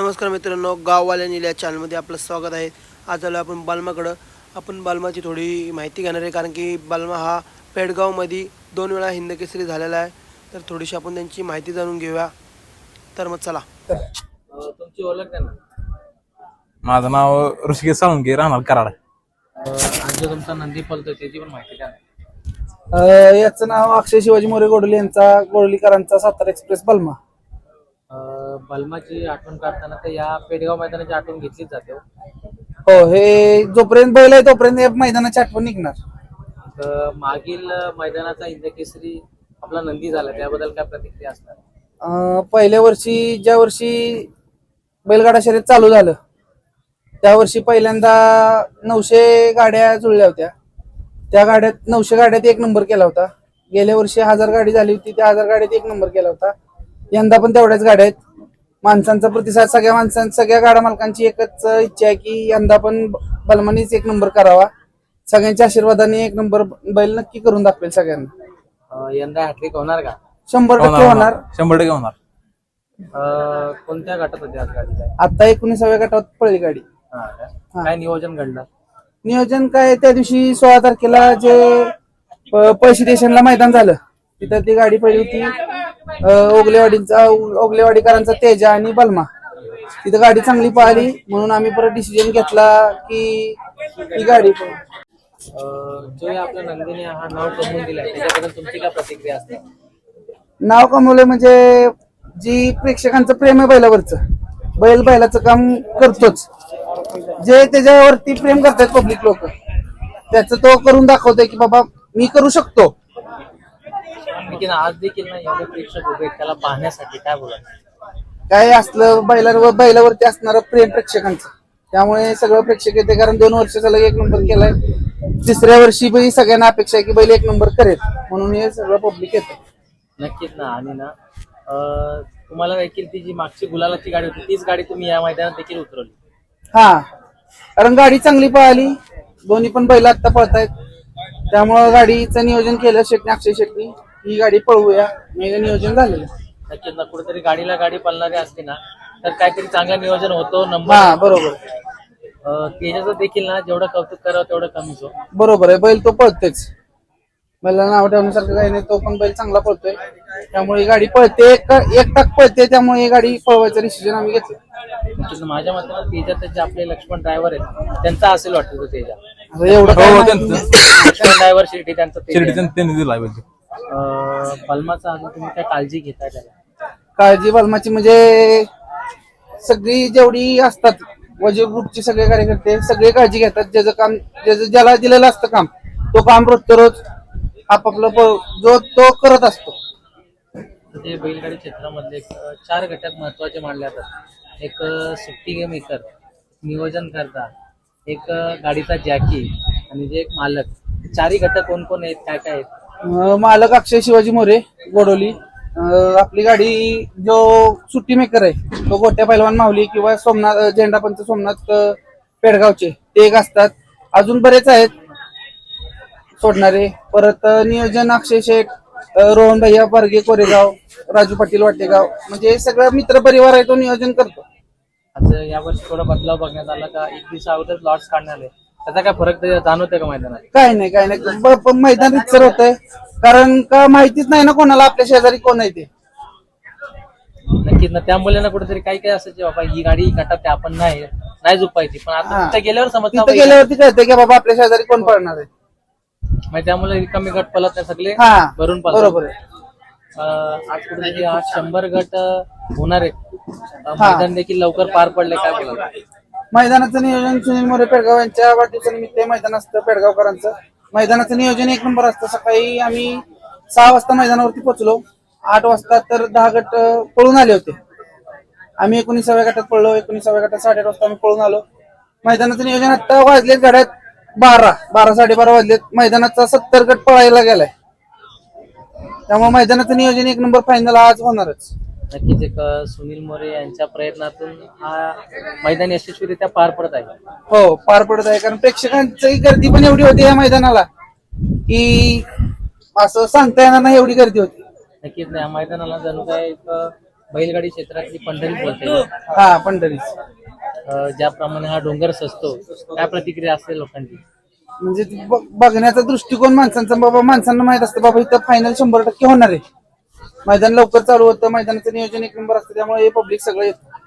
नमस्कार मित्रांनो गाववाल्यांनी या चॅनलमध्ये आपलं स्वागत आहे. आज आलो आपण बालमाकडं. आपण बालमाची थोडी माहिती घेणार आहे कारण की बालमा हा पेडगावमध्ये दोन वेळा हिंदकेसरी झालेला आहे. तर थोडीशी आपण त्यांची माहिती जाणून घेऊया. तर मग चला. तुमची ओळख आहे ना. माझं नाव ऋषिकेश साळुंके राहणार कराड. आज जो तुमचा नंदी पलतोय त्याची पण माहिती द्या ना. अ, याचं नाव अक्षय शिवाजी मोरे गोडली यांचा गोडलीकरांचा सातारा एक्सप्रेस बलमा. बलमाची आठवण काढताना तर या पेडगाव मैदानाची आठवण घेतलीच जाते हो. हो हे जोपर्यंत बैल आहे तोपर्यंत या मैदानाची आठवण निघणार. तर मागील मैदानाचा इंद्रकेसरी आपला नंदी झाला त्याबद्दल काय प्रतिक्रिया असणार? अ, पहिल्या वर्षी ज्या वर्षी बैलगाडा शर्यत चालू झालं त्या वर्षी पहिल्यांदा नऊशे गाड्या जुळल्या होत्या. त्या गाड्यात नऊशे गाड्यात एक नंबर केला होता. गेल्या वर्षी हजार गाडी झाली होती त्या हजार गाड्यात एक नंबर केला होता. यंदा पण तेवढ्याच गाड्या आहेत. माणसांचा प्रतिसाद सगळ्या माणसांचा सगळ्या गाड्या मालकांची एकच इच्छा आहे की यंदा पण बलमानीच एक नंबर करावा. सगळ्यांच्या आशीर्वादाने एक नंबर बैल नक्की करून दाखवेल सगळ्यांना. अं, यंदा हॅट्रिक होणार का? शंभर टक्के होणार शंभर टक्के होणार. अं, कोणत्या गटात होती आज गाडी? काय आता एकोणीसाव्या गटात पळली गाडी. हा का? काय नियोजन घडलं? नियोजन काय त्या दिवशी सोळा तारखेला जे प- पळशी स्टेशनला मैदान झालं. तिथं ती गाडी पहिली होती. ओगलेवाडीचा ओगलेवाडीकरांचा तेजा आणि बलमा. तिथं गाडी चांगली पळाली म्हणून आम्ही परत डिसिजन घेतला की ही गाडी जो आपल्या नंदीने हा नाव कमवून दिलाय त्याच्याबद्दल तुमची काय प्रतिक्रिया असते? नाव कमवलं म्हणजे जी प्रेक्षकांचं प्रेम आहे बैलावरचं बैल बैलाचं काम करतोच. जे त्याच्यावरती प्रेम करतात पब्लिक लोक त्याचं तो करून दाखवतोय की बाबा मी करू शकतो. आज देखील ना एवढे प्रेक्षक उभे आहेत त्याला पाहण्यासाठी. काय बोलायचं काय असलं बैलावर बैलावरती असणारं प्रेम प्रेक्षकांचं. त्यामुळे सगळं प्रेक्षक येते कारण दोन वर्ष झालं एक नंबर केलाय. तिसऱ्या वर्षी बी सगळ्यांना अपेक्षा आहे की बैल एक नंबर करेल. म्हणून हे सगळं पब्लिक येतं. नक्कीच ना आणि ना अं, तुम्हाला देखील ती जी मागची गुलालाची गाडी होती तीच गाडी तुम्ही या मैदानात देखील उतरवली. हा. कारण गाडी चांगली पळाली. दोन्ही पण बैल आत्ता पळतायत. त्यामुळं गाडीचं नियोजन केलं शेटणी अक्षय शेट्टी ही गाडी पळवूया. हे नियोजन झालेलं. नक्कीच ना कुठेतरी गाडीला गाडी पळणारी असते ना तर काहीतरी चांगलं नियोजन होतो नंबर हा बरोबर. त्याच्याचं देखील ना जेवढं कौतुक करावं तेवढं कमीच हो बरोबर आहे बैल तो पळतेच. बैलाला नाव ठेवण्यासारखं काही नाही तो पण बैल चांगला पळतोय. त्यामुळे ही गाडी पळते एक एक टाक पळते त्यामुळे ही गाडी पळवायचं डिसिजन आम्ही घेतलं नक्कीच ना माझ्या मते तेजात जे आपले लक्ष्मण ड्रायव्हर आहेत त्यांचा असेल वाटतं तो तेजा. आता एवढं काय हो माहिती त्यांचं. नाही. लक्ष्मण ड्रायव्हर शिर्डी त्यांचं तेजा. शिर्डीचं त्यांनी दिला पाहिजे अं, पल्माचा अजून तुम्ही काय काळजी घेताय त्याला? काळजी बलमाची म्हणजे सगळी जेवढी असतात वजीर ग्रुपचे सगळे कार्यकर्ते सगळे काळजी घेतात. ज्याचं काम ज्याचं ज्याला दिलेलं असतं काम तो काम रोजचं रोज आपापलं जो तो करत असतो. ते बैलगाडी क्षेत्रामधले चार घटक महत्त्वाचे मानले जातात. एक सुट्टी मेकर नियोजन करता. एक गाडीचा जॅकी आणि जे एक मालक. चारही घटक कोण कोण आहेत काय काय आहेत? मालक अक्षय शिवाजी मोरे गोडोली. आपली गाडी जो सुट्टी मेकर आहे तो गोट्या पैलवान माऊली किंवा सोमनाथ अं, झेंडापंच सोमनाथ पेडगावचे ते एक असतात. अजून बरेच आहेत सोडणारे. परत नियोजन अक्षय शेठ रोहन भैया बर्गे कोरेगाव राजू पाटील वाटेगाव म्हणजे सगळा सगळं मित्र परिवार आहे तो नियोजन करतो. या यावर्षी थोडा बदलाव बघण्यात आला का एक दिवसा अगोदर लॉट्स काढण्यात आले त्याचा काय फरक जाणवतोय का मैदानात? काय नाही काय नाही. ब- ब- मैदान रितसर होत कारण का माहितीच नाही ना कोणाला आपल्या शेजारी कोण आहे ते. नक्कीच ना. त्यामुळे ना कुठेतरी काही काही असायचे बाबा ही गाडी गटात आहे, आपण नाही नाही झुपायची. पण आता हा. तिथे गेल्यावर समजतं गेल्यावरती कळतं की बाबा आपल्या शेजारी कोण पळणार आहे. म्हणजे त्यामुळे रिकामी गट पलत नाही सगळे हा. भरून पळतात. बरोबर आहे. अं, आज कुठेतरी आज शंभर गट अं, होणार आहेत. अं, मैदान देखील लवकर पार पडले काय बोला मैदानाचं नियोजन सुनील मोरे पेडगाव यांच्या वाढदिवसा निमित्त मैदान असतं पेडगावकरांचं. मैदानाचं नियोजन एक नंबर असतं. सकाळी आम्ही सहा वाजता मैदानावरती पोहोचलो. आठ वाजता तर दहा गट पळून आले होते. आम्ही एकोणीसाव्या गटात पळलो. एकोणीसाव्या गटात साडेआठ वाजता आम्ही पळून आलो. मैदानाचं नियोजन आता वाजलेत गाड्यात बारा. बारा साडेबारा वाजलेत. मैदानाचा सत्तर गट पळायला गेलाय. त्यामुळे मैदानाचं नियोजन एक नंबर फायनल आज होणारच. नक्कीच एक सुनील मोरे यांच्या प्रयत्नातून हा मैदान यशस्वीरित्या पार पडत आहे. हो पार पडत आहे. कारण प्रेक्षकांची गर्दी पण एवढी होती या मैदानाला की असं सांगता येणार नाही एवढी गर्दी होती. नक्कीच नाही. या मैदानाला जणू काय एक बैलगाडी क्षेत्रातली पंढरी बोलते. हा पंढरीच ज्याप्रमाणे हा डोंगर सजतो काय प्रतिक्रिया असते लोकांची? म्हणजे ते बघण्याचा दृष्टिकोन माणसांचा. बाबा माणसांना माहीत असतं बाबा इथं फायनल शंभर टक्के होणार आहे. मैदान लवकर चालू होतं मैदानाचं नियोजन एक नंबर असतं त्यामुळे हे पब्लिक सगळं येतं.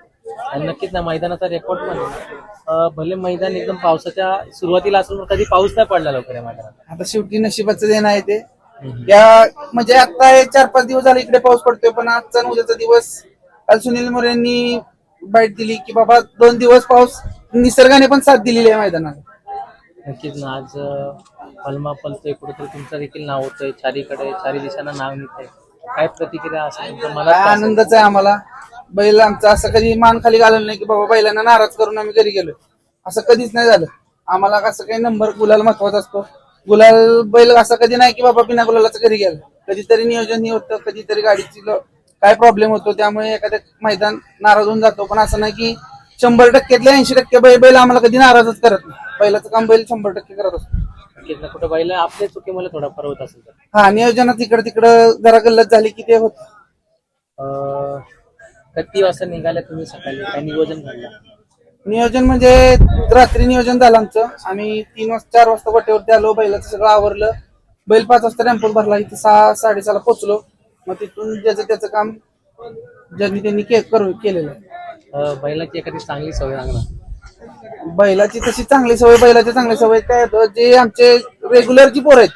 आणि नक्कीच ना मैदानाचा रेकॉर्ड पण आहे. अं, भले मैदान एकदम पावसाच्या सुरुवातीला असून कधी पाऊस नाही पडला लवकर या मैदानात. आता शेवटी नशिबाचं देणं आहे ते. या म्हणजे आता हे चार पाच दिवस झाले इकडे पाऊस पडतोय पण आजचा आणि उद्याचा दिवस काल सुनील मोरे यांनी बाईट दिली की बाबा दोन दिवस पाऊस निसर्गाने पण साथ दिलेली आहे मैदानाला नक्कीच ना आज पलमा पलतोय कुठेतरी तुमचं देखील नाव होतंय चारीकडे चारी दिशांना नाव निघतंय. काय प्रतिक्रिया असेल काय असेल? आनंदच आहे आम्हाला? बैल आमचा असं कधी मान खाली घालवलं नाही की बाबा बैलांना नाराज करून आम्ही घरी गेलो असं कधीच नाही झालं. आम्हाला असं काही नंबर गुलाल महत्त्वाचा असतो. गुलाल बैल असं कधी नाही की बाबा बिना गुलालाचं घरी गेलं. कधीतरी नियोजन हे होतं कधीतरी गाडीची ल- काय प्रॉब्लेम होतो त्यामुळे एखाद्या मैदान नाराज होऊन जातो. पण असं नाही की शंभर टक्क्यातले ऐंशी टक्के बैल बैल आम्हाला कधी नाराजच करत नाही. बैलाचं काम बैल शंभर टक्के करत असतो. नक्कीच. ना कुठं बैल आपल्या चुकीमुळे थोडा होत असेल तर. हा नियोजनात इकडं तिकडं जरा गल्लत झाली की ते होत. अं, किती वाजता निघाल्या तुम्ही सकाळी? काय नियोजन घडलं? नियोजन म्हणजे रात्री नियोजन झालं आमचं. आम्ही तीन वाजता चार वाजता वाटेवरती आलो बैलाचं सगळं आवरलं. बैल पाच वाजता टेम्पोत भरला इथे सहा साडेसहाला पोहोचलो. मग तिथून ज्याचं त्याचं काम ज्यांनी त्यांनी के करू केलेलं आहे. बैलाची एखादी चांगली सवय सांगणार बैलाची तशी चांगली सवय बैलाची चांगली सवय काय होतं जे आमचे रेग्युलर जी पोरं आहेत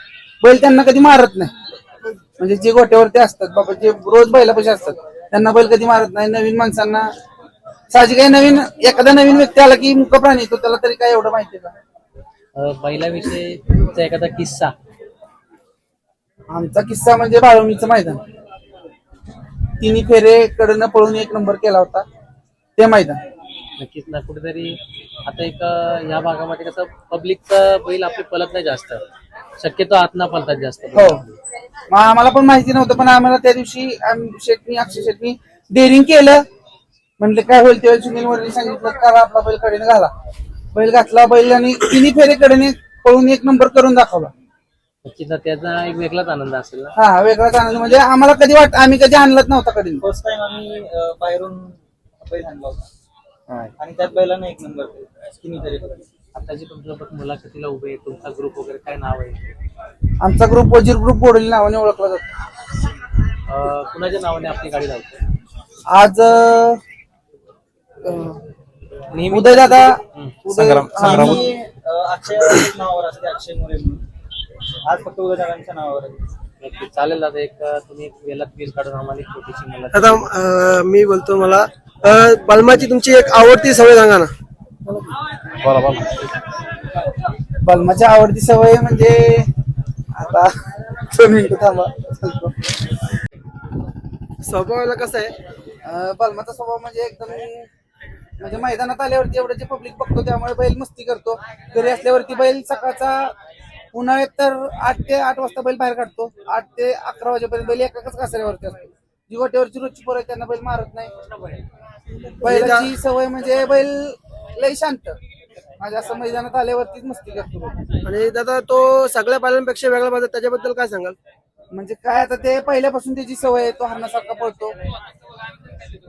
बैल त्यांना कधी मारत नाही. म्हणजे जे गोट्यावरती असतात बाबा जे रोज बैलापाशी असतात त्यांना बैल कधी मारत नाही. नवीन माणसांना साहजिक आहे नवीन एखादा नवीन व्यक्ती आला की मुख प्राणी तो त्याला तरी काय एवढं माहिती का? अं, बैलाविषयी तुमचा एखादा किस्सा. आमचा किस्सा म्हणजे बाळवणीचं मैदान. तिन्ही फेरे कडनं पळून एक नंबर केला होता. ते मैदान नक्कीच ना कुठेतरी आता एक अं, या भागामध्ये कसं पब्लिकचं बैल आपले पलत नाही जास्त. शक्यतो आतना पलतात जास्त हो. मग आम्हाला पण माहिती नव्हतं पण आम्हाला त्या दिवशी आम- शेटनी अक्षय शेटनी डेअरिंग केलं. म्हणले काय होईल तेव्हा सुनील वरनी सांगितलं करा आपला बैल कडेने घाला. बैल घातला बैल आणि तिन्ही फेरे कडेने पळून एक नंबर करून दाखवला. नक्कीच ना त्याचा एक वेगळाच आनंद असेल ना. हा वेगळाच आनंद. म्हणजे आम्हाला कधी वाट आम्ही कधी आणलंच नव्हता कधी. फर्स्ट टाइम आम्ही अं, बाहेरून बैल आणला होता आणि त्यात बैलानं एक नंबर किनी तरी आता जे तुमच्यासोबत मुलाखतीला उभे आहे तुमचा ग्रुप वगैरे काय नाव आहे? आमचा ग्रुप वजीर ग्रुप बोडली नावाने ओळखला जातो. अं, कुणाच्या नावाने आपली गाडी धावते आज उदय दादा. अक्षय नावावर असते अक्षय मोरे म्हणून. आज फक्त उद्या नावावर आहे. नक्की चालेल दादा एक तुम्ही बिल काढून आम्हाला एक छोटीशी मुलाखत आता अं, मी बोलतो मला. अं, बलमाची तुमची एक आवडती सवय सांगा ना. बोला बोला. बलमाची आवडती सवय म्हणजे आता दोन मिनिटं थांबा. सांगतो. स्वभावाला कसं आहे? अं, बलमाचा स्वभाव म्हणजे एकदम म्हणजे मैदानात आल्यावरती एवढं जे पब्लिक बघतो त्यामुळे बैल मस्ती करतो. घरी असल्यावरती बैल सकाळचा उन्हाळ्यात तर आठ ते आठ वाजता बैल बाहेर काढतो. आठ ते अकरा वाजेपर्यंत बैल एकाच कासऱ्यावरती असतो. जी गोट्यावरची रोजची पोरं आहेत, त्यांना बैल मारत नाही. बैलाची सवय म्हणजे बैल लय शांत. माझ्या असं मैदानात आल्यावरतीच मस्ती करतो बैल. आणि दादा तो सगळ्या पाल्यांपेक्षा वेगळा पाहिजे त्याच्याबद्दल काय सांगाल? म्हणजे काय आता ते पहिल्यापासून त्याची सवय आहे तो हरणासारखा पळतो.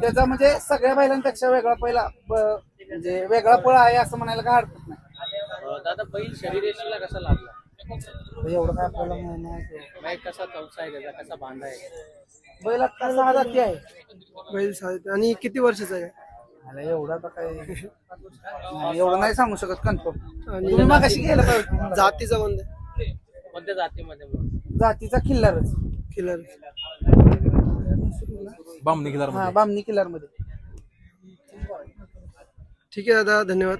त्याचा म्हणजे सगळ्या बैलांपेक्षा वेगळा पहिला म्हणजे वेगळा पळ आहे असं म्हणायला काय हरकत नाही. दादा बैल शरीरेशीला कसा लागला एवढं काय आपल्याला माहीत नाही. कसा चौसा आहे त्याचा कसा बांधा आहे? बैल आता सहा जाती आहे. बैल सा- आणि किती वर्षाचा आहे? मला एवढं आता काय नाही, एवढं नाही सांगू शकत कन्फर्म आणि तुम्ही मग कशी गेलं पाहिजे जातीचा बंद कोणत्या जातीमध्ये जातीचा किल्लारच. किलर बामणी किदार हा बामणी किल्लारमध्ये ठीक आहे दादा. धन्यवाद.